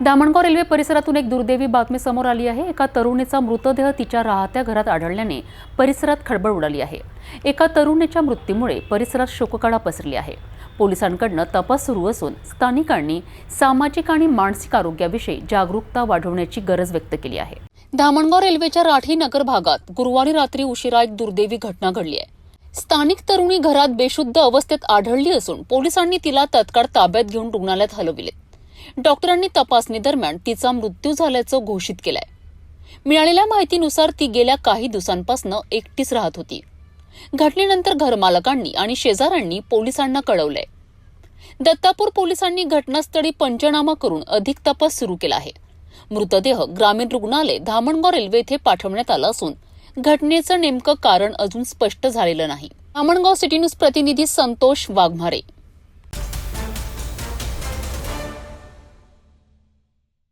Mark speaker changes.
Speaker 1: Dhamangaon railway परिसरातून एक दुर्दैवी बातमी समोर आली आहे. एका तरुणीचा मृतदेह तिच्या राहत्या घरात आढळल्याने परिसरात खळबळ उडाली आहे. एका तरुणीच्या मृत्यूमुळे परिसरात शोककळा पसरली आहे. पोलिसांकडनं तपास सुरू असून स्थानिकांनी सामाजिक आणि मानसिक आरोग्याविषयी जागरूकता वाढवण्याची गरज व्यक्त केली आहे. धामणगाव रेल्वेच्या राठी नगर भागात गुरुवारी रात्री उशिरा एक दुर्दैवी घटना घडली आहे. स्थानिक तरुणी घरात बेशुद्ध अवस्थेत आढळली असून पोलिसांनी तिला तत्काळ ताब्यात घेऊन रुग्णालयात हलविले. डॉक्टरांनी तपासणी दरम्यान तिचा मृत्यू झाल्याचं घोषित केलंय. मिळालेल्या माहितीनुसार ती गेल्या काही दिवसांपासून एकटीच राहत होती. घटनेनंतर घरमालकांनी आणि शेजाऱ्यांनी पोलिसांना कळवलंय. दत्तापूर पोलिसांनी घटनास्थळी पंचनामा करून अधिक तपास सुरू केला आहे. मृतदेह ग्रामीण रुग्णालय धामणगाव रेल्वे येथे पाठवण्यात आला असून घटनेचं नेमकं कारण अजून स्पष्ट झालेलं नाही. धामणगाव सिटी न्यूज प्रतिनिधी संतोष वाघमारे.